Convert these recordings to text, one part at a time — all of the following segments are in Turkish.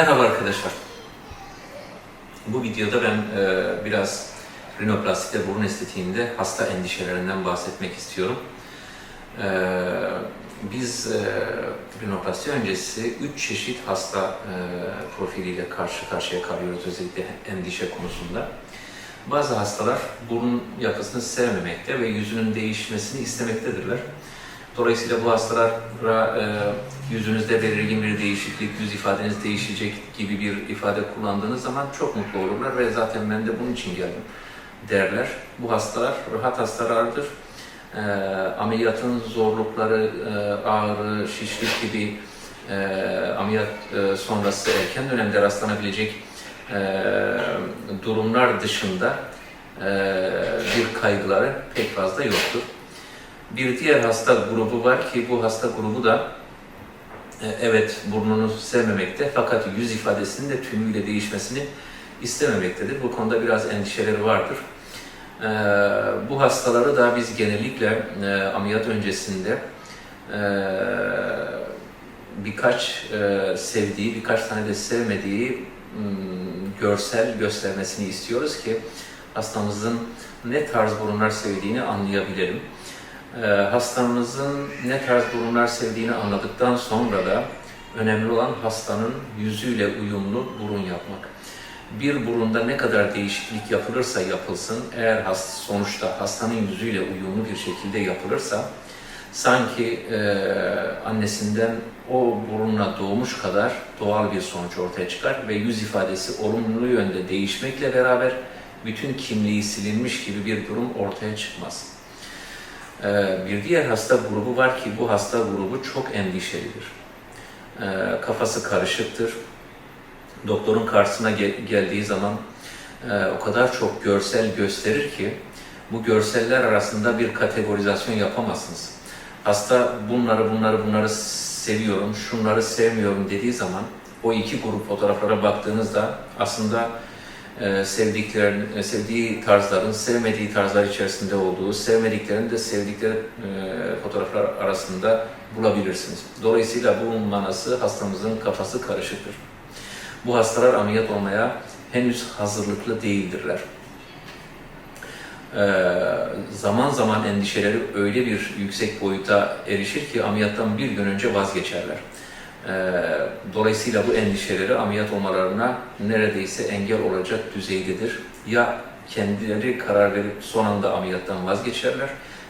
Merhaba arkadaşlar. Bu videoda ben e, biraz rinoplasti ve burun estetiğinde hasta endişelerinden bahsetmek istiyorum. E, biz e, rinoplasti öncesi 3 çeşit hasta e, profiliyle karşı karşıya kalıyoruz özellikle endişe konusunda. Bazı hastalar burun yapısını sevmemekte ve yüzünün değişmesini istemektedirler. Dolayısıyla bu hastalara e, yüzünüzde belirgin bir değişiklik, yüz ifadeniz değişecek gibi bir ifade kullandığınız zaman çok mutlu olurlar ve zaten ben de bunun için geldim derler. Bu hastalar rahat hastalardır. E, ameliyatın zorlukları, e, ağrı, şişlik gibi e, ameliyat e, sonrası erken dönemde rastlanabilecek e, durumlar dışında e, bir kaygıları pek fazla yoktur. Bir diğer hasta grubu var ki bu hasta grubu da e, evet burnunu sevmemekte fakat yüz ifadesinin de tümüyle değişmesini istememektedir. Bu konuda biraz endişeleri vardır. E, Bu hastaları da biz genellikle e, ameliyat öncesinde e, birkaç sevdiği, birkaç tane de sevmediği m, görsel göstermesini istiyoruz ki hastamızın ne tarz burunlar sevdiğini anlayabilelim. Ee, hastamızın ne tarz burunlar sevdiğini anladıktan sonra da önemli olan hastanın yüzüyle uyumlu burun yapmak. Bir burunda ne kadar değişiklik yapılırsa yapılsın, eğer hast sonuçta hastanın yüzüyle uyumlu bir şekilde yapılırsa, sanki e, annesinden o burunla doğmuş kadar doğal bir sonuç ortaya çıkar ve yüz ifadesi olumlu yönde değişmekle beraber bütün kimliği silinmiş gibi bir durum ortaya çıkmaz. Ee, Bir diğer hasta grubu var ki bu hasta grubu çok endişelidir. Ee, Kafası karışıktır. Doktorun karşısına gel- geldiği zaman e, o kadar çok görsel gösterir ki bu görseller arasında bir kategorizasyon yapamazsınız. Hasta bunları bunları bunları seviyorum, şunları sevmiyorum dediği zaman o iki grup fotoğraflara baktığınızda aslında sevdiklerin, e, sevdiği tarzların sevmediği tarzlar içerisinde olduğu, sevmediklerin de sevdikleri e, fotoğraflar arasında bulabilirsiniz. Dolayısıyla bu manası hastamızın kafası karışıktır. Bu hastalar ameliyat olmaya henüz hazırlıklı değildirler. E, zaman zaman endişeleri öyle bir yüksek boyuta erişir ki ameliyattan bir gün önce vazgeçerler. Ee, Dolayısıyla bu endişeleri ameliyat olmalarına neredeyse engel olacak düzeydedir. Ya kendileri karar verip son anda ameliyattan vazgeçerler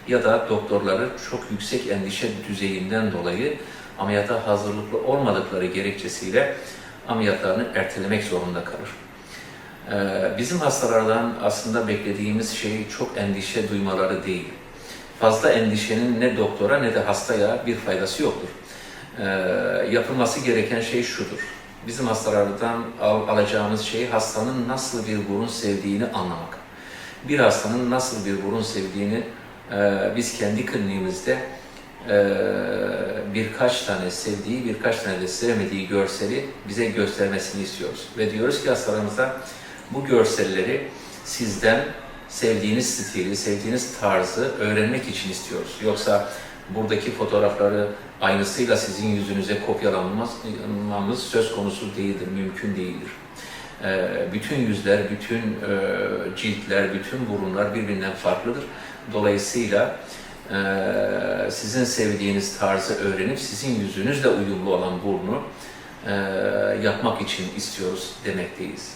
ya da doktorları çok yüksek endişe düzeyinden dolayı ameliyata hazırlıklı olmadıkları gerekçesiyle ameliyatlarını ertelemek zorunda kalır. Ee, Bizim hastalardan aslında beklediğimiz şey çok endişe duymaları değil. Fazla endişenin ne doktora ne de hastaya bir faydası yoktur e, yapılması gereken şey şudur. Bizim hastalardan al, alacağımız şey hastanın nasıl bir burun sevdiğini anlamak. Bir hastanın nasıl bir burun sevdiğini e, biz kendi kliniğimizde e, birkaç tane sevdiği, birkaç tane de sevmediği görseli bize göstermesini istiyoruz. Ve diyoruz ki hastalarımıza bu görselleri sizden sevdiğiniz stili, sevdiğiniz tarzı öğrenmek için istiyoruz. Yoksa buradaki fotoğrafları aynısıyla sizin yüzünüze kopyalanmamız söz konusu değildir, mümkün değildir. Ee, bütün yüzler, bütün e, ciltler, bütün burunlar birbirinden farklıdır. Dolayısıyla e, sizin sevdiğiniz tarzı öğrenip sizin yüzünüzle uyumlu olan burnu e, yapmak için istiyoruz demekteyiz.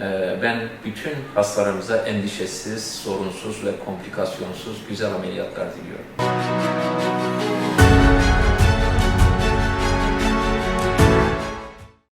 Ee, ben bütün hastalarımıza endişesiz, sorunsuz ve komplikasyonsuz güzel ameliyatlar diliyorum.